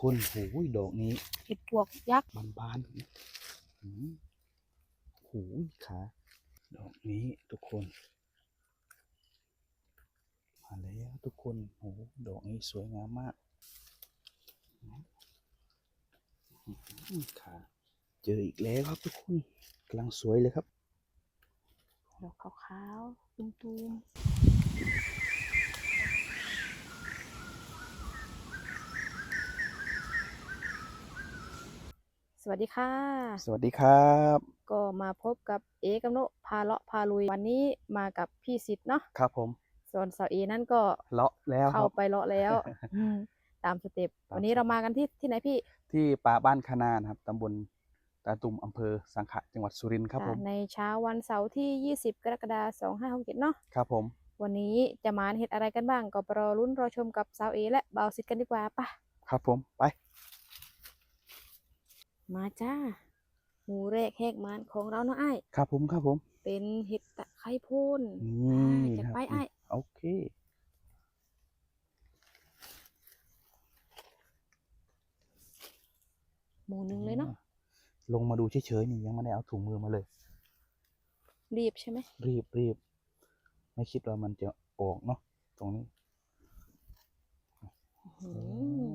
คนโอ้ยดอกนี้เห็ดปวกยักษ์บานบานๆอืมโอ้ยขาดอกนี้ทุกคน มาแล้วทุกคนโอ้ดอกนี้สวยงามมากอืมขาเจออีกแล้วครับทุกคนกำลังสวยเลยครับ ดอกขาวๆตุ้มๆ วัสดีค่ะ สวัสดีครับ ก็มาพบกับเอกำโนพาเลาะพาลุยวันนี้มากับพี่สิทธิ์เนาะครับผม ส่วนสาวเอนั่นก็เลาะแล้วคเข้ารับไปเลาะแล้วอืมตามสเต็ปตามวันนี้สเต็ปเรามากันที่ที่ไหนพี่ ที่ป่าบ้านคณานะครับตำบลตาตุมอำเภอสังขะจังหวัดสุรินทร์ครับผมอ่าในเช้าวันเสาร์ที่ 20 กรกฎาคม2567เนาะครับผม วันนี้จะมาเห็ดอะไรกันบ้างก็ไปรอลุ้นรอชมกับสาวเอและบ่าวสิทธิ์กันดีกว่าปะครับผมไป มาจ้าหมูแรกแหกมานของเราเนาะไอ้ายครับผมครับผม เป็นเห็ดตะไคร้โพ่นนี่อ่าจัดนะครับไปไอ้ายโอเคหมูหนึ่งเลยเนาะลงมาดูเฉยๆนี่ยังไม่ได้เอาถุงมือมาเลย รีบใช่ไหมรีบรีบไม่คิดว่ามันจะออกเนาะตรงนี้อืม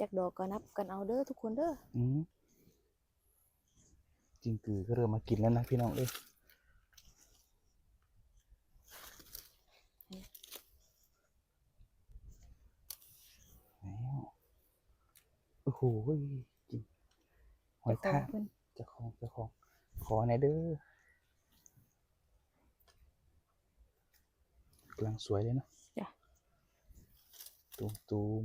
จากดอกก็นับกันเอาเด้อทุกคนเด้ออืมจริงคือก็เริ่มมากินแล้วนะพี่น้องเอ้ยแล้วโอ้โหจริงหอยเจ้าขอทางกเพิ่นเจะของเจะของ ขอหน่อยเด้อกำลังสวยเลยเนาะจ้ะตูมตูม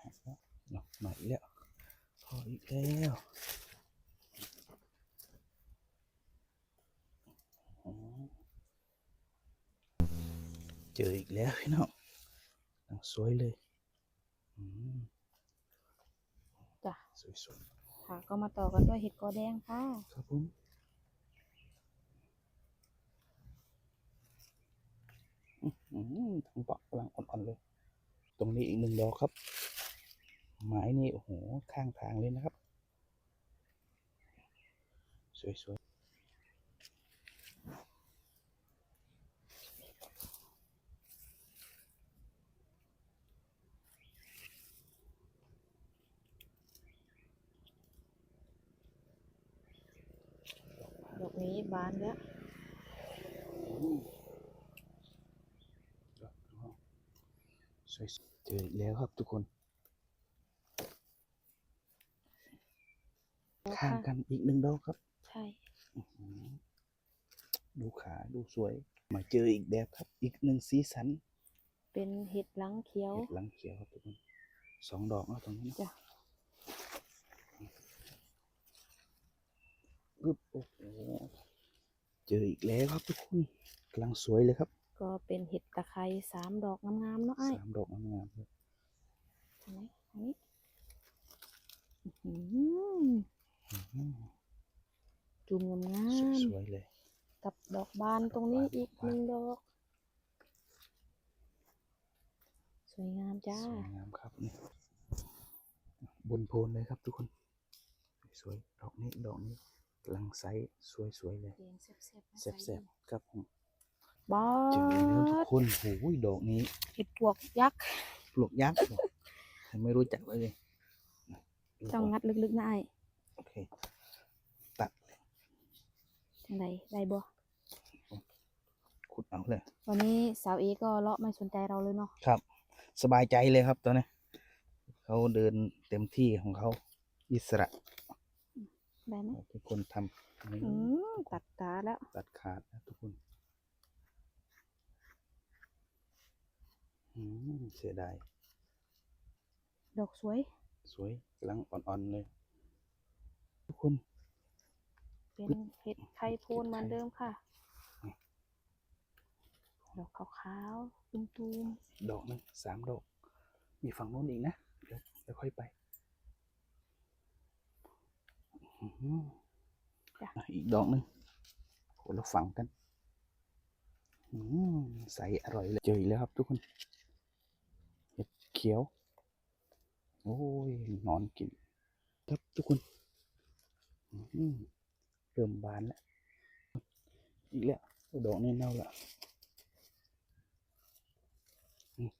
หักแล้วเนาะ มาอีกแล้วพออีกแล้วอ๋อเจออีกแล้วพี่น้องกำลังสวยเลยอืมจ้ะสวยสวยค่ะก็มาต่อกันด้วยเห็ดกอแดงค่ะๆครับผมอื้อหือทั้งเปาะกำลังอ่อนๆเลย ตรงนี้อีกหนึ่งดอกครับ ไม้นี่โอ้โหข้างทางเลยนะครับ สวยๆดอกนี้บานแล้วสวยๆเจออีกแล้วครับทุกคน ข้างกันอีกหนึ่งดอกครับ ใช่อื้อหือดูขาดูสวย มาเจออีกแบบครับ อีกหนึ่งสีสัน เป็นเห็ดหลังเขียว เห็ดหลังเขียวครับทุกคนสองดอกเนาะตรงนี้เนาะจ้ะปึ๊บโอ้โหเจออีกแล้วครับทุกคนกำลังสวยเลยครับ ก็เป็นเห็ดตะไคร้สามดอกงามๆเนาะไอ้ายสามดอกงามๆเลยทางไหนทางนี้อื้อหืออื้อ จุ่มงาหือมสวยๆเลยๆกับดอกบานตรงนี้อีกหนึ่งดอก สวยงามจ้า สวยงามครับนี่บนโพนเลยครับทุกคน สวยๆดอกนี้ดอกนี้กำลังไซส์สวยๆเลยแดงแซ่บๆนะแซ่บๆครับผมบอเจอแล้วทุกสคนโอ้ยดอกนี้เห็ดปวกยักษ์ปลวกยักษ์ใครไม่รู้จักเลยดูต้องก่อนงัดลึกๆนะไอ้ายโอเค ตัดจังไดได้บ่ขุดเอาเลย วันนี้สาวเอก็เลาะไม่สนใจเราเลยเนาะครับ สบายใจเลยครับตอนนี้ เขาเดินเต็มที่ของเขา อิสระได้ไหมเป็นคนทำนี่อืมตัดตาแล้ว ตัดขาดนะทุกคนอืมเสียดาย ดอกสวย สวยกำลังอ่อนๆเลย ทุกคน เป็นเห็ดไข่โพนเห็ดไข่เหมือนเดิมค่ะนี่ดอกขาวๆตุ้มดอกหนึงสามดอก มีฝั่งโน้นอีกนะ เดี๋ยวเดี๋ยวค่อยไปอื้อหืออะอีกดอกหนึ่งคนละฝั่งกันอืมใสอร่อยเลยเจออีกแล้วครับทุกคนเห็ดเขียวขียวโอ้ยนอนกิน ครับทุกคนอืม เริ่มบานแล้ว อีกแล้วดอกนี่เน่าละอืม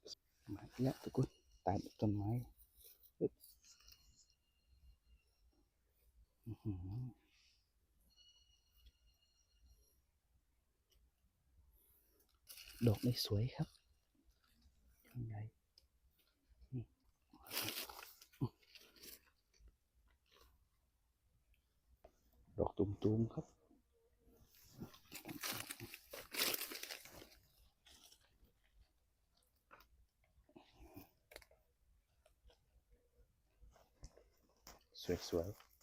มาอีกแล้วทุกคนตายต้นไม้ดอกนี่สวยครับข้างใน ดอกตุ่มๆครับสวยๆ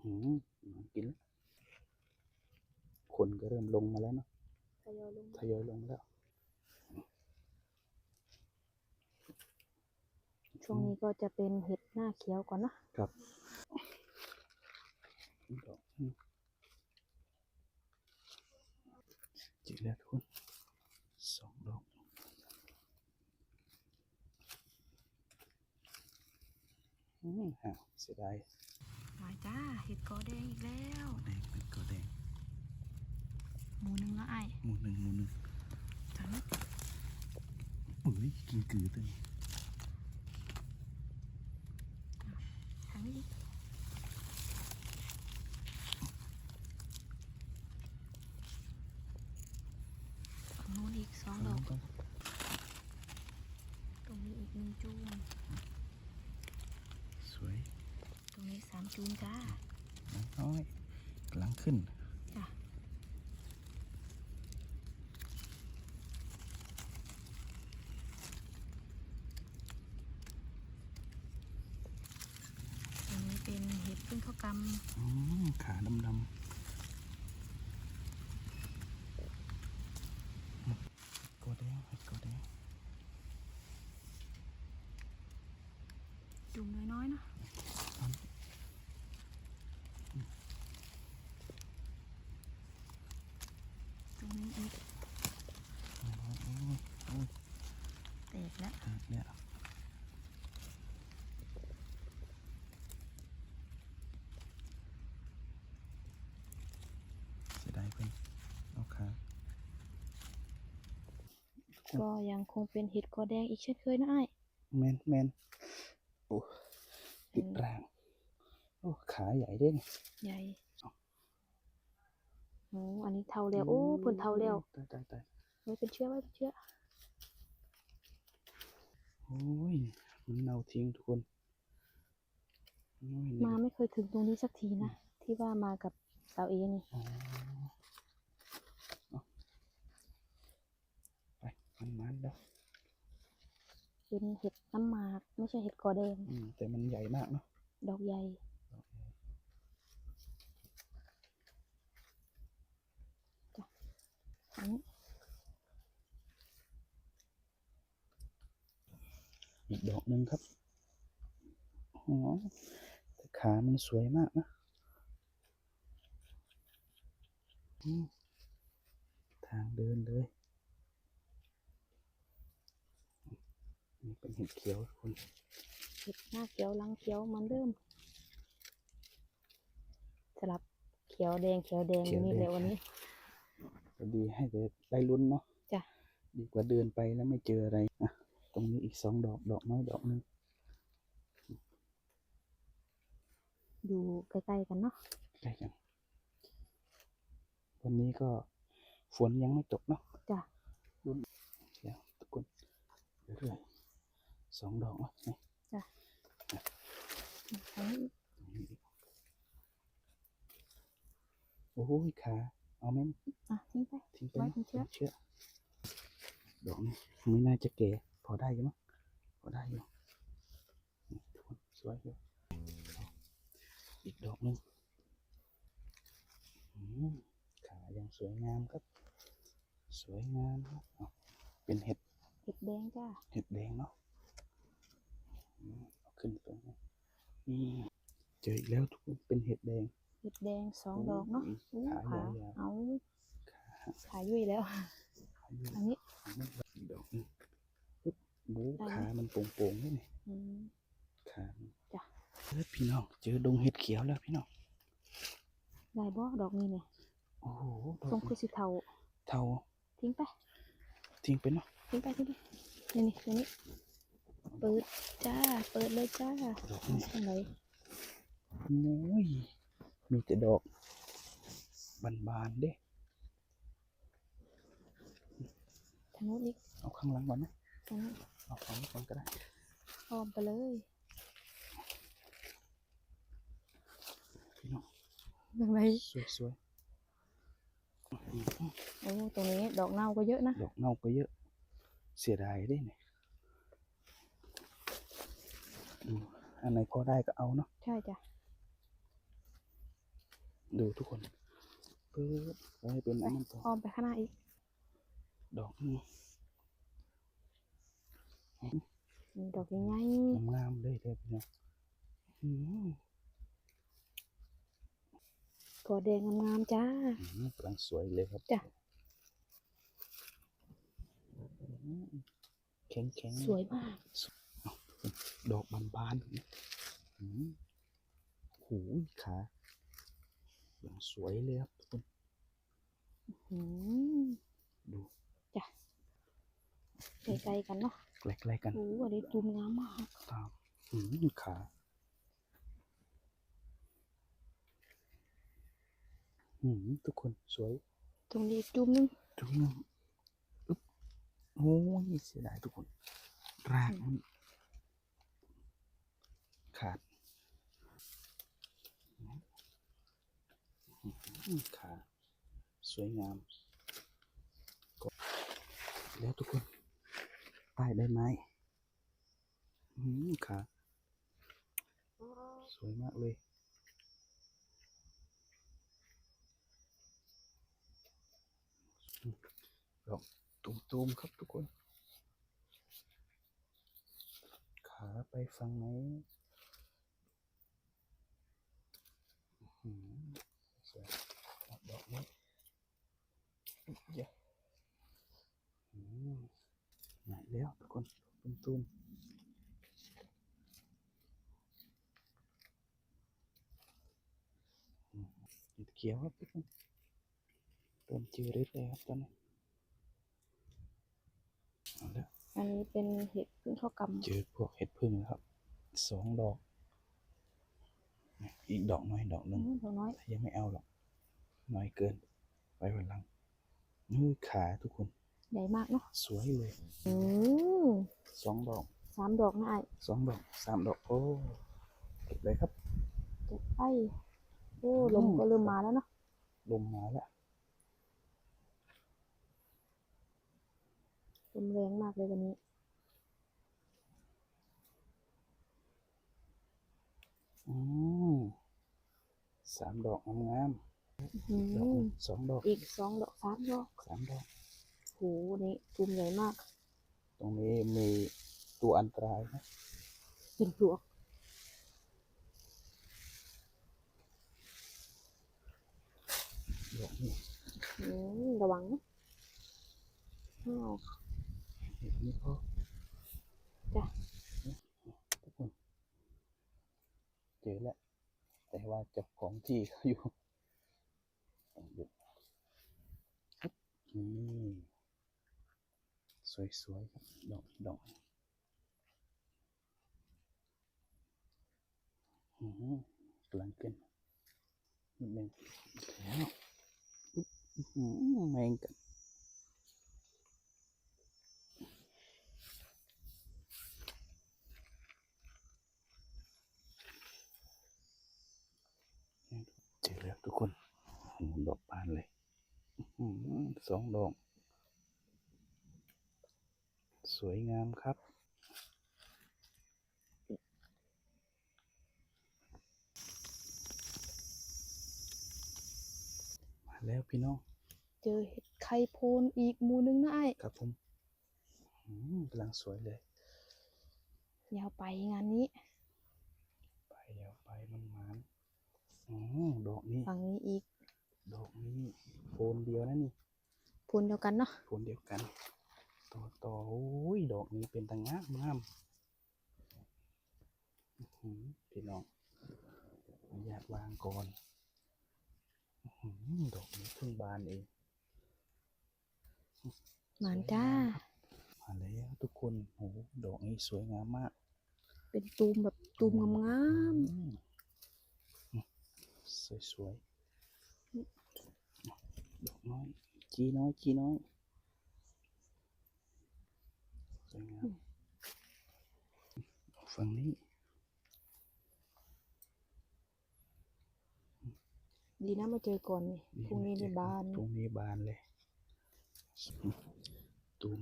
หืมนอนกินแล้วคนก็เริ่มลงมาแล้วเนาะทยอยลงทยอยลงแล้ว ช่วงนี้ก็จะเป็นเห็ดหน้าเขียวก่อนเนาะครับดอกนี่จิกแล้วทุกคนสองดอกอืมอ้าวเสียดายมาจ้าเห็ดกอแดงอีกแล้วแดงเป็นก็แดงหมูหนึ่งละไอ้หมูหนึ่งหมูหนึ่งจันอุ้ยกินกือตัวนี้ ทาง นี้อีกฝั่งนู้นอีกสองดอก ตรงนี้อีกหนึ่งจูนสวย ตรงนี้สามจูนจ้าน้อยกำลังขึ้น จ้ะตรงนี้เป็นเห็ดพึ่งข้าวก อืมขาดำดำกอแดงกอแดงำ จุ่มน้อยๆเนาะตรงนี้อีกโอ้ยโอ้ยแตกแล้วแตกเนี่ยเสียดายเพิ่นเอาขาก็ยังคงเป็นเห็ดกอแดงอีกเช่นเคยนะไอ้ายแมนแมน โอ้ติดร่าง โอ้ขาใหญ่เด้งใหญ่โอ้อันนี้เท่าแล้ว โอ้เพิ่นเท่าแล้วตายตายตายไว้เป็นเชื้อไว้เป็นเชื้อโอ้ยมันเน่าทิ้งทุกคนโอ้ยนี่มาไม่เคยถึงตรงนี้สักทีนะ ที่ว่ามากับสาวเอนี่อ๋อเอาไปมันมันแล้ว เป็นเห็ดน้ำหมาก ไม่ใช่เห็ดกอแดง อืมแต่มันใหญ่มากเนาะดอกใหญ่อันนี้อีกดอกหนึ่งครับอ๋อแต่ขามันสวยมากนะอืมทางเดินเลย นี่เป็นเห็ดเขียวทุกคนเห็ดหน้าเขียวหลังเขียวเหมือนเดิมสลับเขียวแดงเขียวแดงนี่เลยวันนี้ก็ดีให้ได้ได้ลุ้นเนาะจ้ะดีกว่าเดินไปแล้วไม่เจออะไรอะตรงนี้อีกสองดอกดอกน้อยดอกหนึงอยู่ใกล้ๆกันเนาะใกล้กันวันนี้ก็ฝนยังไม่ตกเนาะจ้ะลุ้นเดี๋ยวทุกคนเรื่อยๆ สองดอกเนาะนี่อันนี้ตรงนี้อีกโอ้ยขาเอาไหมอะทิ้งไปทิ้งไปไว้นะเป็นเชื้อเชื้อดอกนี้ไม่น่าจะแก่พอได้อยู่มั้งพอได้อยู่นี่ทุกคนสวยอยู่อีกดอกหนึงอืมขายังสวยงามครับ สวยงามครับเอาเป็นเห็ด เห็ดแดงจ้าเห็ดแดงเนาะอืมเอา ขึ้นตรงนี้นี่เจออีกแล้วทุกคนเป็นเห็ดแดง เห็ดแดงสองดอกเนาะโอ้ยอู้ขาขายาวๆเอาขาขายุ่ยแล้วอายุอันนี้อันนี้อีกดอกหนึงปึ๊บบูได้ไหมขามันโป่งๆด้วยนี่อืมขามันจ้ะเฮ้ยพี่น้อง เจอดงเห็ดเขียวแล้วพี่น้องได้บ่ดอกนี้เนี่ยโอ้โหดทรองกคือสิเทา เทา ทิ้งไป ทิ้งไปเนาะ ทิ้งไปทิ้งไปนี่นี่ตัวนี้ เปิดจ้า เปิดเลยจ้าดอกนี้ทางไหนโอ้ยมีแต่ดอก บานๆเด้ทางโน้นอีกเอาข้างหลังก่อนนะทางนั้นเอาข้างหลังก่อนก็ได้อ้อมไปเลยพี่น้องทางไหนสวยๆอื้อหือโอ้ตรงนี้ดอกเน่าก็เยอะนะ ดอกเน่าก็เยอะ เสียดายเด้เนี่ย อืมอันไหนพอได้ก็เอาเนาะใช่จ้ะดูทุกคนปึ๊บไว้เป็นอันนั้นต่ออ้อมไปข้างหน้าอีก ดอกนี้นี่ดอกใหญ่งามๆเลยเด้อพี่น้องอืมๆกอแดงงามๆจ้าอืมกำลังสวยเลยครับจ้ะอืมแข็งแข็งๆสวยมาก ดอกบานๆอืมหูยขาอย่างสวยเลยครับทุกคนอืมดูใกล้ๆกันเนาะใกล้ๆกันโอ้อันนี้ตูมงามมากตามอืมขาอืมทุกคนสวย ตรงนี้อีกจุ่มนึงทุกนึงอึ๊บโอ้ยเสียดายทุกคนรากมัน ขาดขาสวยงามก็แล้วทุกคนใต้ได้ไหมขาสวยมากเลยดอกตูมๆครับทุกคน ขาไปฝั่งไหนอื้อหือสวยเอา ดอกนี้อุ๊ยเยอะอืมไหนแล้วทุกคนตูมๆอืมเห็ดเขียวครับทุกคนเริ่มจืดเลยครับตอนนี้เอาละอันนี้เป็นเห็ดพึ่งข้าวกเจอพวกเห็ดพึ่งแล้วครับสองดอก อีกดอกน้อยดอกหำนึ่งอืมดอกน้อยยังไม่เอาหรอก น้อยเกิน ไว้วันหลังมือขาทุกคน ใหญ่มากเนาะ สวยเลยอืมสองดอก สามดอกนะไอ้สองดอก สามดอก โอ้เก็บเลยครับ เก็บไป โอ้ลมก็เริ่มมาแล้วเนาะ ลมมาแล้วลมแรงมากเลยวันนี้ อืมสามดอกงามอืๆดอกมหนึ่งสองดอกอีกสองดอกสามดอกสามดอก โหนี่ตูมใหญ่มาก ตรงนี้มีตัวอันตรายนะเป็นปลวกดอกนี้อืมระวังนะอ้าวเห็ดนี้พอ จ้ะ ทุกคน เจอแล้ว แต่ ว่าเจ้าของที่เขาอยู่หยุดนี่สวยๆครับดอกดอกหือกำลังขึ้นนิดนึงแล้วแมงกัน เจอแล้วทุก คนโอ้โหดอกบานเลยอื้อหือสองดอก สวยงามครับ มาแล้วพี่น้อง เจอเห็ดไข่โพนอีกหมูนึงนะไอ้ครับผมอืมกำลังสวยเลย ยาวไปงานนี้ ไปเดี๋ยวไปมันหมาน อ๋อดอกนี้ ฝั่งนี้อีก ดอกนี้โฟนเดียวนะนี่พูนเดียวกันเนาะผลเดียวกัน ต่อต่อโอ้ยดอกนี้เป็นตางามงามอื้อหือพี่น้องอนุญาตวางก่อนอื้อหือดอกนี้เพิ่งบานเองหมานจ้ามาแล้วทุกคนโอ้โหดอกนี้สวยงามมาก เป็นตูมแบบตูมงามอืม สวยสวยๆ ดอกน้อย จีน้อย จีน้อย สวยงามฝั่งนี้ๆดีนะมาเจอก่อนนี่พรุ่งนี้ในบ้าน พรุ่งนี้บานเลยตูม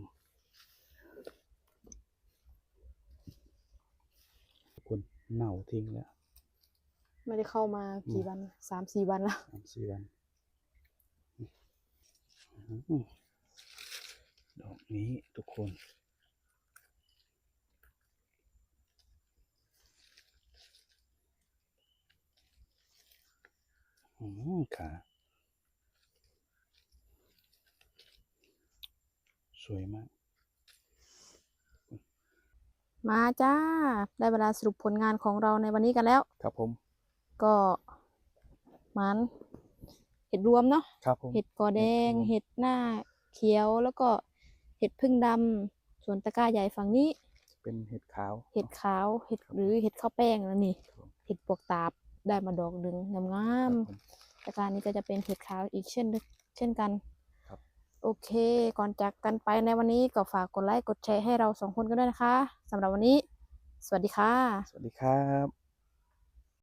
คนเน่าทิ้งแล้ว ไม่ได้เข้ามากี่วันสามสี่วันแล้วสามสี่วันอื้อดอกนี้ทุกคนอืมขาสวยมาก มาจ้า ได้เวลาสรุปผลงานของเราในวันนี้กันแล้ว ครับผม ก็หมันเห็ดรวมเนาะครับผม เห็ดกอแดง เห็ดรวม เห็ดหน้าเขียวแล้วก็เห็ดพึ่งดำส่วนตะกร้าใหญ่ฝั่งนี้ เป็นเห็ดขาว เห็ดนาะขาวเห็ดครับหรือเห็ดข้าวแป้งแล้วนี่ครับผมเห็ดปวกตาบได้มาดอกหนึ่งงาครัมบผม ๆตะกร้านี้ก็จะเป็นเห็ดขาวอีกเช่นเดเช่นกันครับ โอเค ก่อนจากกันไปในวันนี้ก็ฝากกดไลค์กดแชร์ให้เราสองคนกันด้วยนะคะสำหรับวันนี้ สวัสดีค่ะ สวัสดีครับ